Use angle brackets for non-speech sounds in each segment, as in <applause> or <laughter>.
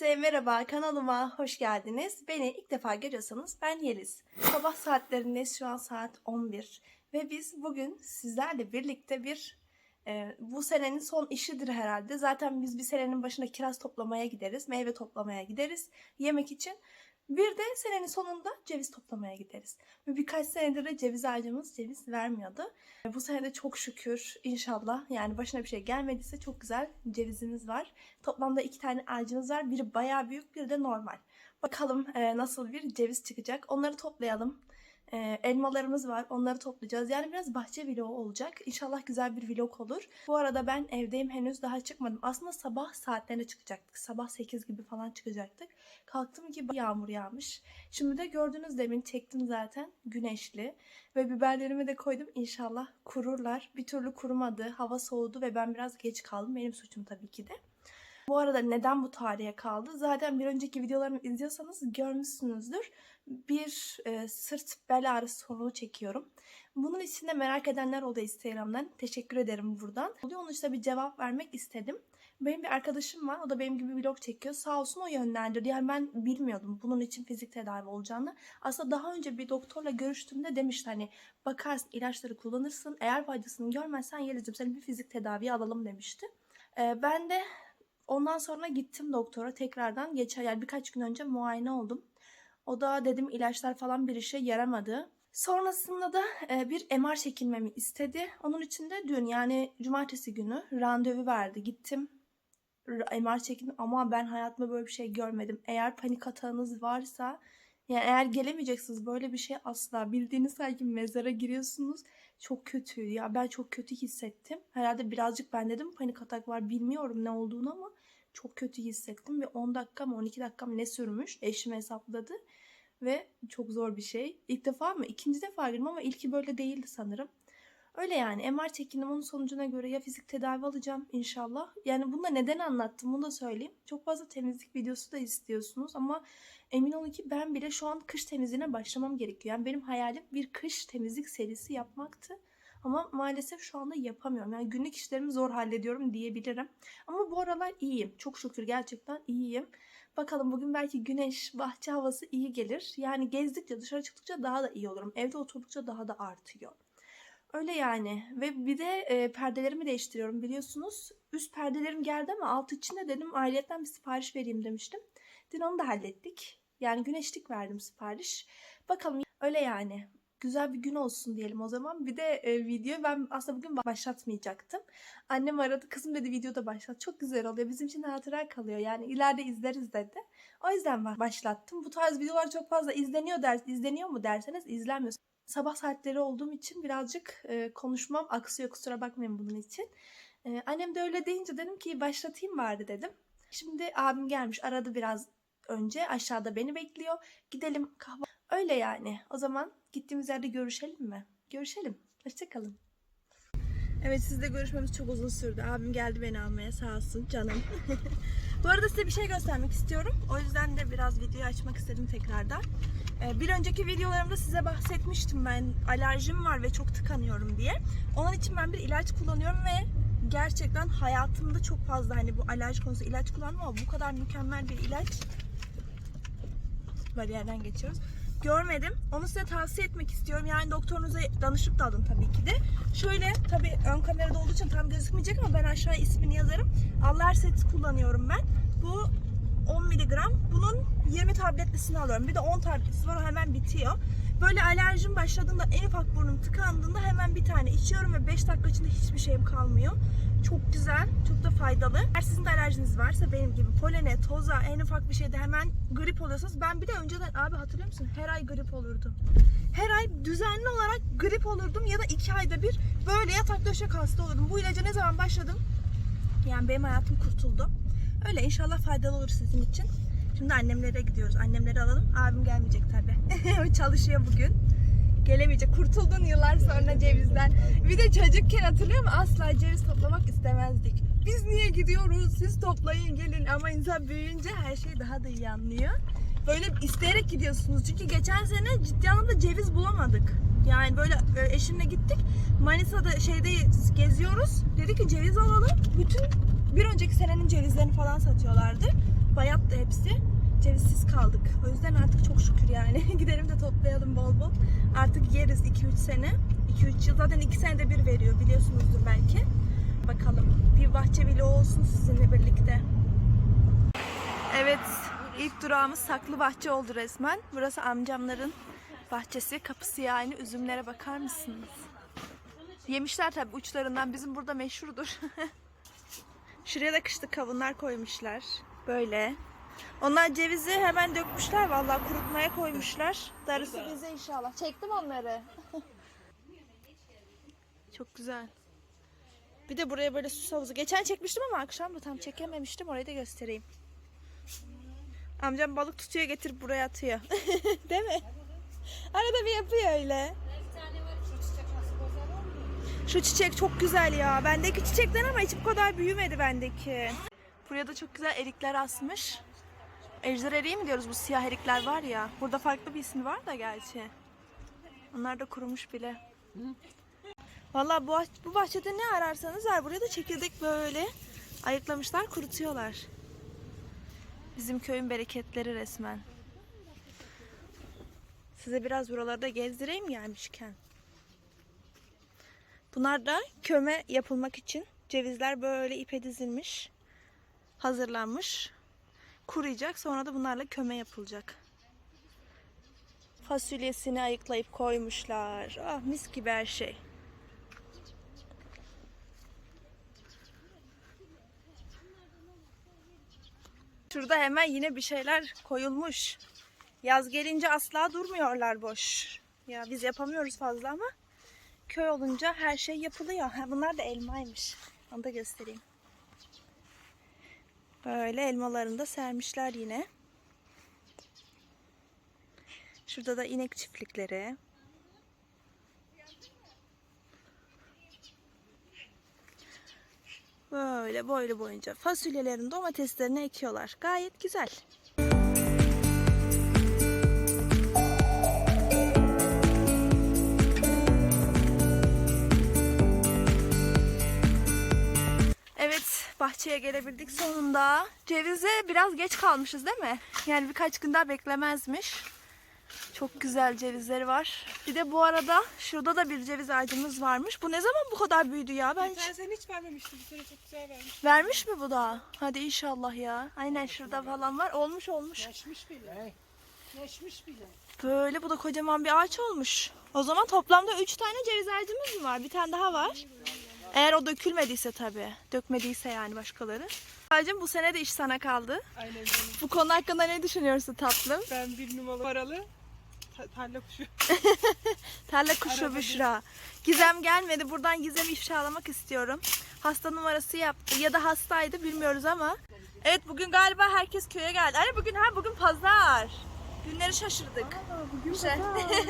Herkese merhaba, kanalıma hoş geldiniz. Beni ilk defa görüyorsanız ben Yeliz. Sabah saatlerindeyiz, şu an saat 11. Ve biz bugün sizlerle birlikte bir, e, bu senenin son işidir herhalde. Zaten biz bir senenin başında kiraz toplamaya gideriz, meyve toplamaya gideriz yemek için. Bir de senenin sonunda ceviz toplamaya gideriz. Ve birkaç senedir de ceviz ağacımız ceviz vermiyordu. Bu sene de çok şükür inşallah yani başına bir şey gelmediyse çok güzel cevizimiz var. Toplamda iki tane ağacımız var. Biri bayağı büyük, biri de normal. Bakalım e, nasıl bir ceviz çıkacak. Onları toplayalım. E, elmalarımız var. Onları toplayacağız. Yani biraz bahçe vlogu olacak. İnşallah güzel bir vlog olur. Bu arada ben evdeyim. Henüz daha çıkmadım. Aslında sabah saatlerine çıkacaktık. Sabah 8 gibi falan çıkacaktık. Kalktım ki yağmur yağmış. Şimdi de gördüğünüz demin çektim zaten. Güneşli. Ve biberlerimi de koydum. İnşallah kururlar. Bir türlü kurumadı. Hava soğudu ve ben biraz geç kaldım. Benim suçum tabii ki de. Bu arada neden bu tarihe kaldı? Zaten bir önceki videolarımı izliyorsanız görmüşsünüzdür. Bir e, sırt bel ağrısı sorunu çekiyorum. Bunun için de merak edenler oldu Instagram'dan. Teşekkür ederim buradan. Onun için bir cevap vermek istedim. Benim bir arkadaşım var. O da benim gibi vlog çekiyor. Sağ olsun o yönlendirdi. Yani ben bilmiyordum bunun için fizik tedavi olacağını. Aslında daha önce bir doktorla görüştüğümde demişti hani bakarsın ilaçları kullanırsın. Eğer faydasını görmezsen Yeliz'cim seni bir fizik tedaviye alalım demişti. Ee, ben de Ondan sonra gittim doktora tekrardan. Geçen yani birkaç gün önce muayene oldum. O da dedim ilaçlar falan bir işe yaramadı. Sonrasında da e, bir MR çekilmemi istedi. Onun için de dün yani cumartesi günü randevu verdi. Gittim MR çekildim ama ben hayatımda böyle bir şey görmedim. Eğer panik atağınız varsa yani eğer gelemeyeceksiniz böyle bir şey asla. Bildiğiniz sanki mezara giriyorsunuz. Çok kötü ya ben çok kötü hissettim. Herhalde birazcık ben dedim panik atak var bilmiyorum ne olduğunu ama çok kötü hissettim ve 10 dakika mı 12 dakika mı ne sürmüş eşim hesapladı ve çok zor bir şey. İlk defa mı? İkinci defa girdim ama ilki böyle değildi sanırım. Öyle yani MR çekindim onun sonucuna göre ya fizik tedavi alacağım inşallah. Yani bunu da neden anlattım bunu da söyleyeyim. Çok fazla temizlik videosu da istiyorsunuz ama emin olun ki ben bile şu an kış temizliğine başlamam gerekiyor. Yani benim hayalim bir kış temizlik serisi yapmaktı. Ama maalesef şu anda yapamıyorum. Yani günlük işlerimi zor hallediyorum diyebilirim. Ama bu aralar iyiyim. Çok şükür gerçekten iyiyim. Bakalım bugün belki güneş, bahçe havası iyi gelir. Yani gezdikçe, dışarı çıktıkça daha da iyi olurum. Evde oturdukça daha da artıyor. Öyle yani. Ve bir de e, perdelerimi değiştiriyorum biliyorsunuz. Üst perdelerim geldi ama alt içinde dedim ayrıyetten bir sipariş vereyim demiştim. Dün onu da hallettik. Yani güneşlik verdim sipariş. Bakalım öyle yani. Güzel bir gün olsun diyelim o zaman. Bir de e, video ben aslında bugün başlatmayacaktım. Annem aradı kızım dedi videoda başlat. Çok güzel oluyor. Bizim için hatıra kalıyor. Yani ileride izleriz dedi. O yüzden ba- başlattım. Bu tarz videolar çok fazla izleniyor der, izleniyor mu derseniz izlenmiyor. Sabah saatleri olduğum için birazcık e, konuşmam aksıyor. Kusura bakmayın bunun için. E, annem de öyle deyince dedim ki başlatayım bari dedim. Şimdi abim gelmiş aradı biraz önce. Aşağıda beni bekliyor. Gidelim kahve. Öyle yani. O zaman gittiğimiz yerde görüşelim mi? Görüşelim. Hoşçakalın. Evet sizle görüşmemiz çok uzun sürdü. Abim geldi beni almaya sağ olsun canım. <laughs> Bu arada size bir şey göstermek istiyorum. O yüzden de biraz videoyu açmak istedim tekrardan. Ee, bir önceki videolarımda size bahsetmiştim ben alerjim var ve çok tıkanıyorum diye. Onun için ben bir ilaç kullanıyorum ve gerçekten hayatımda çok fazla hani bu alerji konusu ilaç kullandım ama bu kadar mükemmel bir ilaç bariyerden geçiyoruz. Görmedim. Onu size tavsiye etmek istiyorum. Yani doktorunuza danışıp da alın tabii ki de. Şöyle tabii ön kamerada olduğu için tam gözükmeyecek ama ben aşağıya ismini yazarım. Allerset kullanıyorum ben. Bu 10 miligram. Bunun 20 tabletlisini alıyorum. Bir de 10 tabletlisi var o hemen bitiyor. Böyle alerjim başladığında en ufak burnum tıkandığında hemen bir tane içiyorum ve 5 dakika içinde hiçbir şeyim kalmıyor. Çok güzel, çok da faydalı. Eğer sizin de alerjiniz varsa benim gibi polene, toza, en ufak bir şeyde hemen grip oluyorsanız ben bir de önceden abi hatırlıyor musun? Her ay grip olurdum. Her ay düzenli olarak grip olurdum ya da iki ayda bir böyle yatak döşek hasta olurdum. Bu ilaca ne zaman başladım? Yani benim hayatım kurtuldu. Öyle inşallah faydalı olur sizin için. Şimdi annemlere gidiyoruz. Annemleri alalım. Abim gelmeyecek tabii. <laughs> çalışıyor bugün. Gelemeyecek. Kurtuldun yıllar sonra cevizden. Bir de çocukken hatırlıyor musun? Asla ceviz toplamak istemezdik. Biz niye gidiyoruz? Siz toplayın gelin. Ama insan büyüyünce her şey daha da iyi anlıyor. Böyle isteyerek gidiyorsunuz. Çünkü geçen sene ciddi anlamda ceviz bulamadık. Yani böyle e, eşimle gittik. Manisa'da şeyde geziyoruz. Dedi ki ceviz alalım. Bütün bir önceki senenin cevizlerini falan satıyorlardı. bayattı hepsi. Cevizsiz kaldık. O yüzden artık çok şükür yani. <laughs> Gidelim de toplayalım bol bol. Artık yeriz 2-3 sene. 2-3 yıl zaten 2 senede bir veriyor biliyorsunuzdur belki. Bakalım. Bir bahçe bile olsun sizinle birlikte. Evet, ilk durağımız saklı bahçe oldu resmen. Burası amcamların bahçesi, kapısı yani. Üzümlere bakar mısınız? Yemişler tabii uçlarından. Bizim burada meşhurdur. <laughs> Şuraya da kışlık kavunlar koymuşlar. Böyle. Onlar cevizi hemen dökmüşler vallahi kurutmaya koymuşlar. Darısı bize inşallah. Çektim onları. <laughs> Çok güzel. Bir de buraya böyle süs havuzu. Geçen çekmiştim ama akşam da tam çekememiştim. Orayı da göstereyim. Amcam balık tutuyor getirip buraya atıyor. <laughs> Değil mi? Arada bir yapıyor öyle. Şu çiçek çok güzel ya. Bendeki çiçekten ama hiç bu kadar büyümedi bendeki. Buraya da çok güzel erikler asmış. Ejder mi diyoruz bu siyah erikler var ya. Burada farklı bir ismi var da gerçi. Onlar da kurumuş bile. Vallahi bu, bu bahçede ne ararsanız var. Buraya da çekirdek böyle ayıklamışlar, kurutuyorlar. Bizim köyün bereketleri resmen. Size biraz buralarda gezdireyim gelmişken. Bunlar da köme yapılmak için cevizler böyle ipe dizilmiş, hazırlanmış. Kuruyacak sonra da bunlarla köme yapılacak. Fasulyesini ayıklayıp koymuşlar. Ah mis gibi her şey. Şurada hemen yine bir şeyler koyulmuş. Yaz gelince asla durmuyorlar boş. Ya biz yapamıyoruz fazla ama köy olunca her şey yapılıyor. Bunlar da elmaymış. Onu da göstereyim. Böyle elmalarını da sermişler yine. Şurada da inek çiftlikleri. Böyle boylu boyunca fasulyelerin domateslerini ekiyorlar. Gayet güzel. Bahçeye gelebildik sonunda. Cevize biraz geç kalmışız değil mi? Yani birkaç gün daha beklemezmiş. Çok güzel cevizleri var. Bir de bu arada şurada da bir ceviz ağacımız varmış. Bu ne zaman bu kadar büyüdü ya? Ben hiç... Seni hiç vermemiştim. Bu sene çok güzel vermiş. Vermiş mi bu da? Hadi inşallah ya. Aynen şurada falan var. Olmuş olmuş. Yaşmış bile. Yaşmış bile. Böyle bu da kocaman bir ağaç olmuş. O zaman toplamda 3 tane ceviz ağacımız mı var? Bir tane daha var. Eğer o dökülmediyse tabii. Dökmediyse yani başkaları. Ağacım bu sene de iş sana kaldı. Aynen canım. Bu konu hakkında ne düşünüyorsun tatlım? Ben bir numaralı paralı ta- tarla kuşu. <laughs> Tarla kuşu Arabacı. Büşra. Gizem gelmedi. Buradan Gizem'i ifşalamak istiyorum. Hasta numarası yaptı ya da hastaydı bilmiyoruz ama. Evet bugün galiba herkes köye geldi. Hani bugün ha bugün pazar. Günleri şaşırdık. bugün Güzel.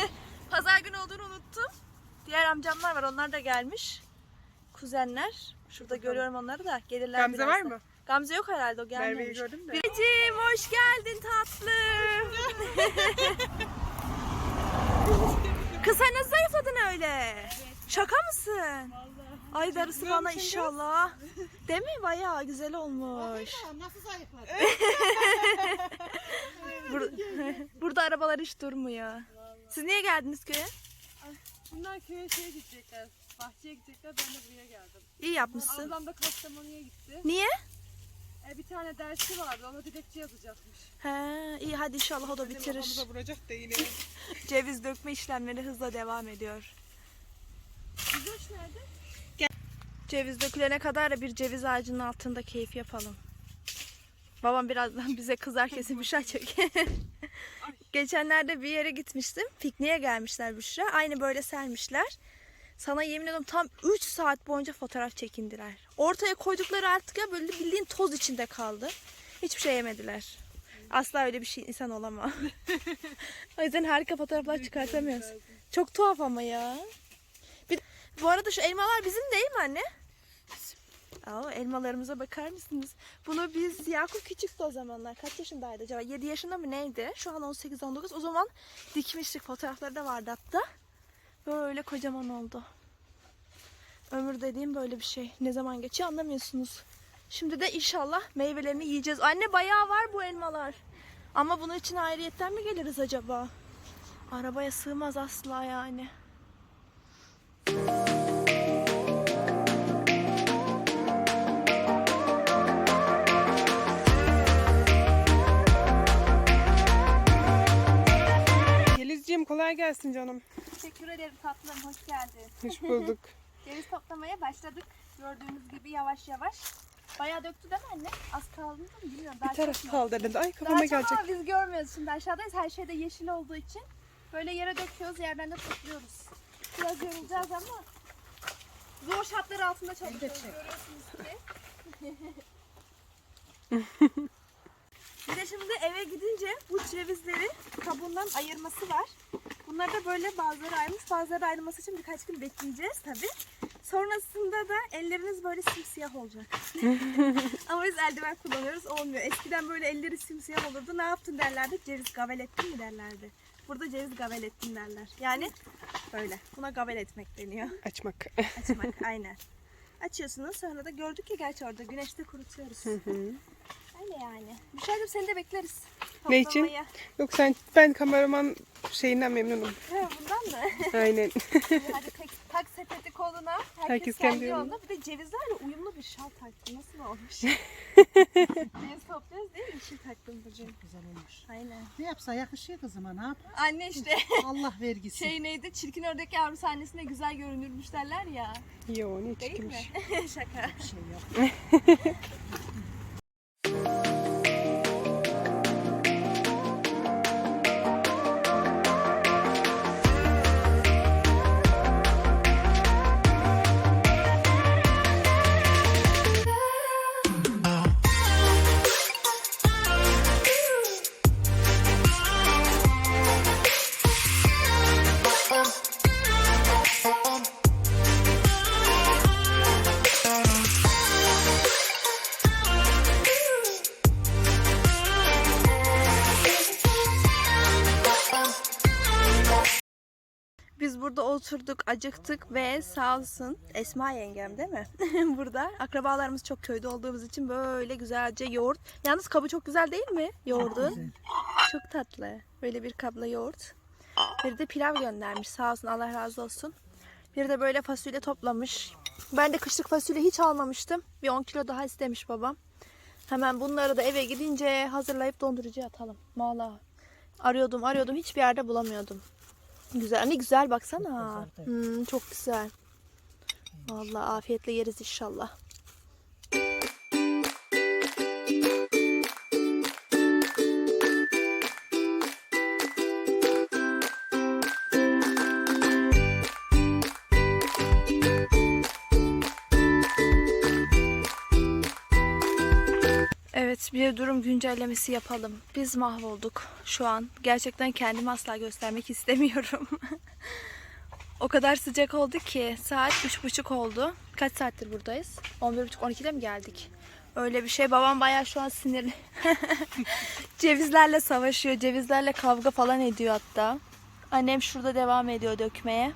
<laughs> pazar günü olduğunu unuttum. Diğer amcamlar var onlar da gelmiş. Kuzenler. Şurada görüyorum onları da. Gelirler Gamze var mı? Gamze yok herhalde o Merve'yi gelmemiş. gördüm de. Biricim hoş geldin tatlım. <laughs> Kız sen nasıl zayıfladın öyle? Şaka mısın? Ay darısı bana inşallah. <laughs> Değil mi? Bayağı güzel olmuş. Nasıl zayıfladın? <laughs> Bur- Burada arabalar hiç durmuyor. Siz niye geldiniz köye? Bunlar köye şeye gidecekler. Bahçeye gidecekler. Ben de buraya geldim. İyi yapmışsın. Ablam da Kastamonu'ya gitti. Niye? E, bir tane dersi vardı. Ona dilekçe yazacakmış. He, iyi hadi inşallah o da bitirir. Kafamıza vuracak da <laughs> yine. Ceviz dökme işlemleri hızla devam ediyor. Güneş nerede? Ceviz dökülene kadar da bir ceviz ağacının altında keyif yapalım. Babam birazdan bize kızar kesin Büşra çek. <laughs> Geçenlerde bir yere gitmiştim. Pikniğe gelmişler Büşra. Aynı böyle sermişler. Sana yemin ediyorum tam 3 saat boyunca fotoğraf çekindiler. Ortaya koydukları artık ya böyle bildiğin toz içinde kaldı. Hiçbir şey yemediler. Asla öyle bir şey insan olamam. <laughs> o yüzden harika fotoğraflar çıkartamıyoruz. Çok tuhaf ama ya. Bir, bu arada şu elmalar bizim değil mi anne? Aa, elmalarımıza bakar mısınız? Bunu biz Yakup küçüktü o zamanlar. Kaç yaşındaydı acaba? 7 yaşında mı neydi? Şu an 18-19. O zaman dikmiştik. Fotoğrafları da vardı hatta. Böyle kocaman oldu. Ömür dediğim böyle bir şey. Ne zaman geçiyor anlamıyorsunuz. Şimdi de inşallah meyvelerini yiyeceğiz. Anne bayağı var bu elmalar. Ama bunun için ayrıyetten mi geliriz acaba? Arabaya sığmaz asla yani. Yelizciğim kolay gelsin canım. Teşekkür ederim tatlım. Hoş geldin. Hoş <laughs> bulduk. Ceviz toplamaya başladık. Gördüğünüz gibi yavaş yavaş. Bayağı döktü değil mi anne? Az kaldı mı bilmiyorum. Daha Bir taraf çok kaldı elinde. Ay Daha kafama çok gelecek. ama biz görmüyoruz şimdi aşağıdayız. Her şey de yeşil olduğu için. Böyle yere döküyoruz, yerden de topluyoruz. Biraz yorulacağız ama zor şartlar altında çalışıyoruz. Görüyorsunuz ki. <laughs> Bir de şimdi eve gidince bu cevizleri kabuğundan ayırması var. Bunlar da böyle bazıları ayrılmış, bazıları ayrılması için birkaç gün bekleyeceğiz tabi. Sonrasında da elleriniz böyle simsiyah olacak. <laughs> Ama biz eldiven kullanıyoruz olmuyor. Eskiden böyle elleri simsiyah olurdu. Ne yaptın derlerdi? Ceviz gavel ettin mi derlerdi. Burada ceviz gavel ettin derler. Yani böyle. Buna gavel etmek deniyor. Açmak. Açmak <laughs> aynen. Açıyorsunuz sonra da gördük ya gerçi orada güneşte kurutuyoruz. Öyle yani. Müşahede seni de bekleriz. Ne için? Toplamaya. Yok sen ben kameraman şeyinden memnunum. Ha, bundan mı? <laughs> Aynen. Hadi tek, tak sepeti koluna. Herkes, Herkes kendi, kendi yolunda. Bir de cevizlerle uyumlu bir şal taktı. Nasıl olmuş? <laughs> Ceviz topluyoruz değil mi? Yeşil taktım bugün. Güzel olmuş. Aynen. Ne yapsa yakışıyor kızıma ne yap? Anne işte <laughs> Allah vergisi. şey neydi? Çirkin ördek yavru sahnesinde güzel görünürmüş derler ya. Yo ne Değil mi? çıkmış. Şaka. Bir şey yok. Oturduk, acıktık ve sağ olsun Esma yengem değil mi? <laughs> burada akrabalarımız çok köyde olduğumuz için böyle güzelce yoğurt. Yalnız kabı çok güzel değil mi yoğurdun? Çok tatlı. Böyle bir kabla yoğurt. Bir de pilav göndermiş sağ olsun Allah razı olsun. Bir de böyle fasulye toplamış. Ben de kışlık fasulye hiç almamıştım. Bir 10 kilo daha istemiş babam. Hemen bunları da eve gidince hazırlayıp dondurucuya atalım. Valla arıyordum arıyordum hiçbir yerde bulamıyordum. Güzel ne güzel baksana. Hmm, çok güzel. Vallahi afiyetle yeriz inşallah. Bir durum güncellemesi yapalım. Biz mahvolduk şu an. Gerçekten kendimi asla göstermek <laughs> istemiyorum. <laughs> o kadar sıcak oldu ki saat 3.30 oldu. Kaç saattir buradayız? 11.30-12'de mi geldik? Öyle bir şey. Babam bayağı şu an sinirli. <laughs> Cevizlerle savaşıyor. Cevizlerle kavga falan ediyor hatta. Annem şurada devam ediyor dökmeye.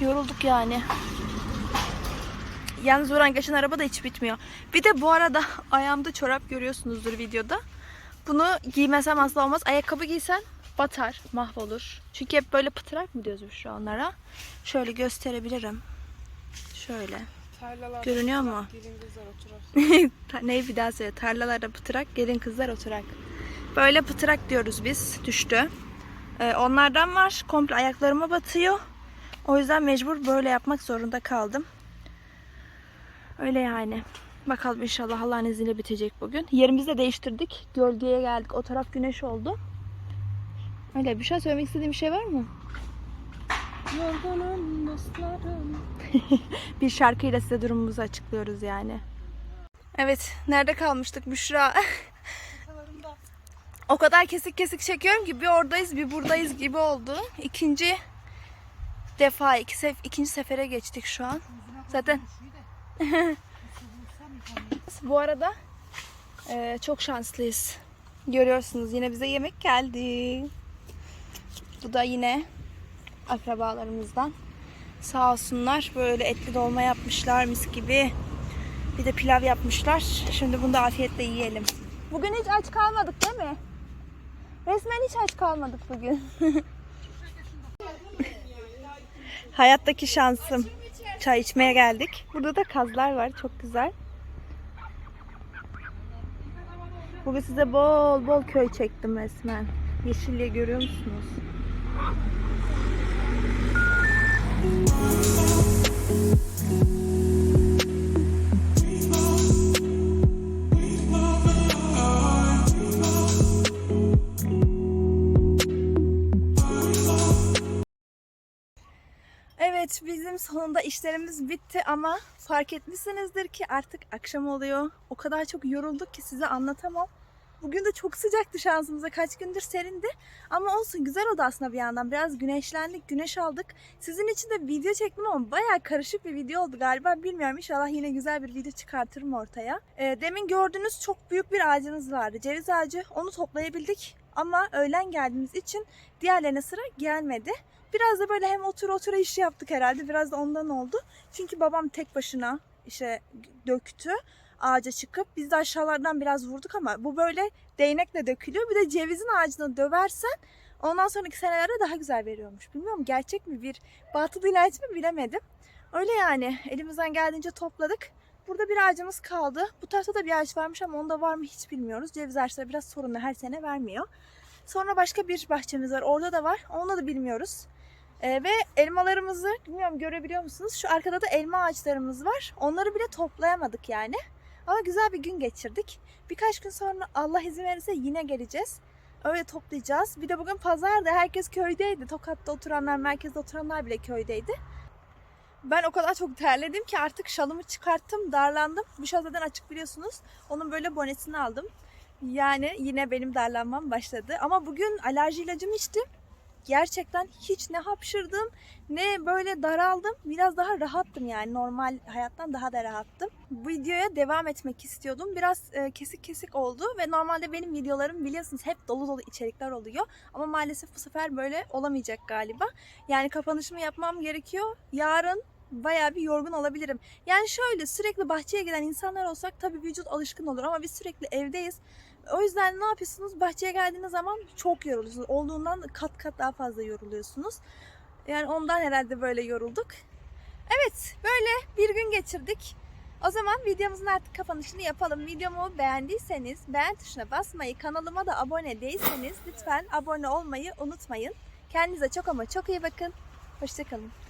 Yorulduk yani. Yalnız Orhan geçen araba da hiç bitmiyor. Bir de bu arada <laughs> ayağımda çorap görüyorsunuzdur videoda. Bunu giymesem asla olmaz. Ayakkabı giysen batar, mahvolur. Çünkü hep böyle pıtırak mı diyoruz şu onlara? Şöyle gösterebilirim. Şöyle. Tarlalarda Görünüyor mu? Gelin kızlar oturar. <laughs> Ta- ne bir daha söyle. Tarlalarda pıtırak, gelin kızlar oturak. Böyle pıtırak diyoruz biz. Düştü. Ee, onlardan var. Komple ayaklarıma batıyor. O yüzden mecbur böyle yapmak zorunda kaldım. Öyle yani. Bakalım inşallah Allah'ın izniyle bitecek bugün. Yerimizi de değiştirdik. Gölgeye geldik. O taraf güneş oldu. Öyle bir şey söylemek istediğim bir şey var mı? Yorgunum dostlarım. <laughs> Bir şarkıyla size durumumuzu açıklıyoruz yani. Evet, nerede kalmıştık Büşra? <laughs> o kadar kesik kesik çekiyorum ki bir oradayız bir buradayız gibi oldu. İkinci defa iki sef ikinci sefere geçtik şu an. Zaten bu arada e, çok şanslıyız. Görüyorsunuz yine bize yemek geldi. Bu da yine akrabalarımızdan. Sağ olsunlar böyle etli dolma yapmışlar mis gibi. Bir de pilav yapmışlar. Şimdi bunu da afiyetle yiyelim. Bugün hiç aç kalmadık değil mi? Resmen hiç aç kalmadık bugün. <laughs> Hayattaki şansım. Çay içmeye geldik. Burada da kazlar var. Çok güzel. Bugün size bol bol köy çektim resmen. Yeşilliği görüyor musunuz? Evet bizim sonunda işlerimiz bitti ama fark etmişsinizdir ki artık akşam oluyor. O kadar çok yorulduk ki size anlatamam. Bugün de çok sıcaktı şansımıza. Kaç gündür serindi. Ama olsun güzel oldu aslında bir yandan. Biraz güneşlendik, güneş aldık. Sizin için de video çektim ama bayağı karışık bir video oldu galiba. Bilmiyorum inşallah yine güzel bir video çıkartırım ortaya. Ee, demin gördüğünüz çok büyük bir ağacımız vardı. Ceviz ağacı. Onu toplayabildik. Ama öğlen geldiğimiz için diğerlerine sıra gelmedi. Biraz da böyle hem otur otura iş yaptık herhalde. Biraz da ondan oldu. Çünkü babam tek başına işte döktü ağaca çıkıp biz de aşağılardan biraz vurduk ama bu böyle değnekle dökülüyor. Bir de cevizin ağacını döversen ondan sonraki senelerde daha güzel veriyormuş. Bilmiyorum gerçek mi bir batıl ilaç mı bilemedim. Öyle yani elimizden geldiğince topladık. Burada bir ağacımız kaldı. Bu tarafta da bir ağaç varmış ama onda var mı hiç bilmiyoruz. Ceviz ağaçları biraz sorunlu her sene vermiyor. Sonra başka bir bahçemiz var. Orada da var. Onu da bilmiyoruz. Ee, ve elmalarımızı bilmiyorum görebiliyor musunuz? Şu arkada da elma ağaçlarımız var. Onları bile toplayamadık yani. Ama güzel bir gün geçirdik. Birkaç gün sonra Allah izin verirse yine geleceğiz. Öyle toplayacağız. Bir de bugün pazarda herkes köydeydi. Tokat'ta oturanlar, merkezde oturanlar bile köydeydi. Ben o kadar çok terledim ki artık şalımı çıkarttım, darlandım. Bu şal açık biliyorsunuz. Onun böyle bonesini aldım. Yani yine benim darlanmam başladı. Ama bugün alerji ilacımı içtim gerçekten hiç ne hapşırdım ne böyle daraldım. Biraz daha rahattım yani normal hayattan daha da rahattım. Bu videoya devam etmek istiyordum. Biraz e, kesik kesik oldu ve normalde benim videolarım biliyorsunuz hep dolu dolu içerikler oluyor. Ama maalesef bu sefer böyle olamayacak galiba. Yani kapanışımı yapmam gerekiyor. Yarın bayağı bir yorgun olabilirim. Yani şöyle sürekli bahçeye giden insanlar olsak tabii vücut alışkın olur ama biz sürekli evdeyiz. O yüzden ne yapıyorsunuz? Bahçeye geldiğiniz zaman çok yoruluyorsunuz. Olduğundan kat kat daha fazla yoruluyorsunuz. Yani ondan herhalde böyle yorulduk. Evet, böyle bir gün geçirdik. O zaman videomuzun artık kapanışını yapalım. Videomu beğendiyseniz beğen tuşuna basmayı, kanalıma da abone değilseniz lütfen abone olmayı unutmayın. Kendinize çok ama çok iyi bakın. Hoşçakalın.